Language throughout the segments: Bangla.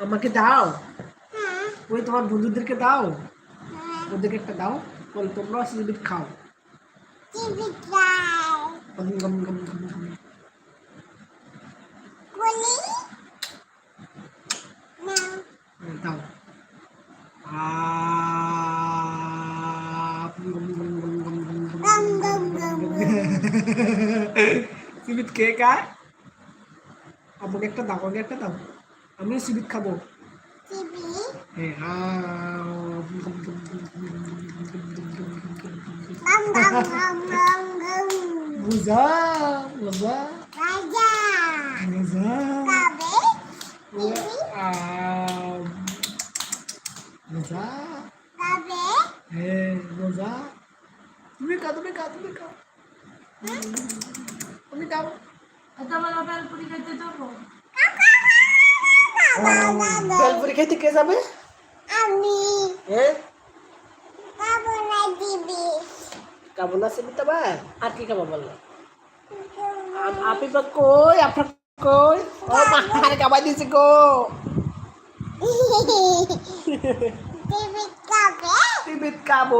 আমাকে দাও ওই তোমার বন্ধুদেরকে দাও ওদেরকে একটা দাও বল তোমরাও সিবিট খাও দাও সিবিট কে কায় আমাকে একটা দাও আমাকে একটা দাও আমি সিবিট খাবো বুঝা বুঝা বুঝা বুঝা হ্যাঁ বুঝা তুমি খা তুমি খা তুমি খা তুমি খাও আমার আবার পুরী খেতে যাবো কে যাবে? হ্যাঁ খাব না সে দিতে আর কি খাব বলল আম- আপি বা কই আপনার কই? ও মার খাবার দিছে গো। টিভিত খাব?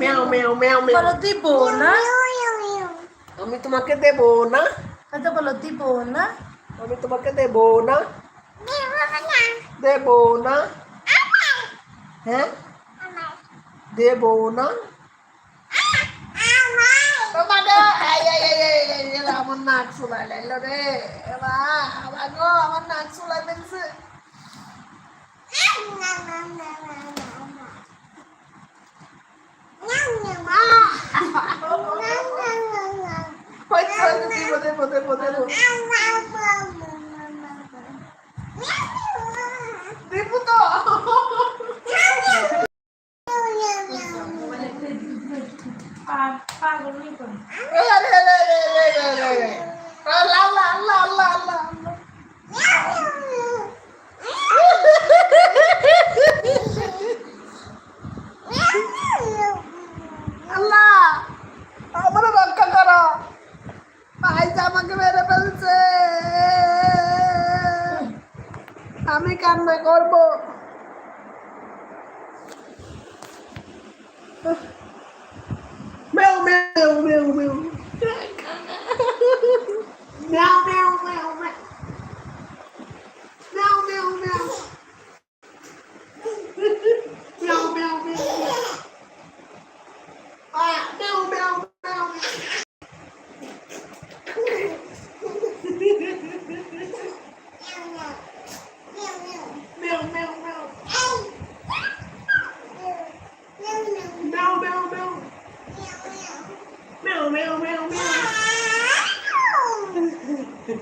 মেও মেও মেও মেও। বলো দিব না? আমি তোমাকে দেবো না। আচ্ছা বলো দিব না? Sabi tumag ka, debo na? Debo ka na. Debo na? Amay. He? Amay. Debo na? Tumaga! Ay, ay, ay, ay, ay, ay, ramon nagsulan. Hello, de. Eva, abago, ramon nagsulan din si. Pwede, pwede, pwede, pwede, pwede. আমাকে মেরে ফেলছে। আমি কান্না করব।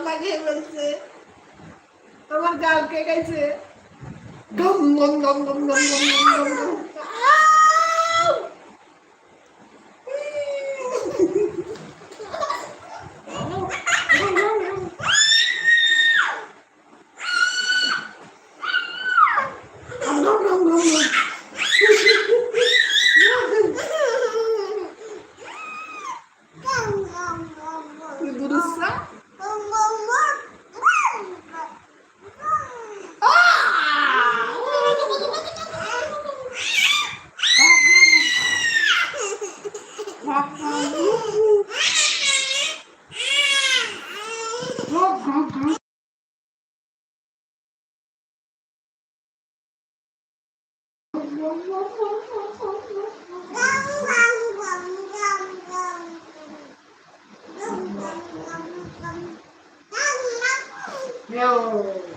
লাগিয়ে বলছে আমার গাল কে গেছে গম 我我好好好好好。喵。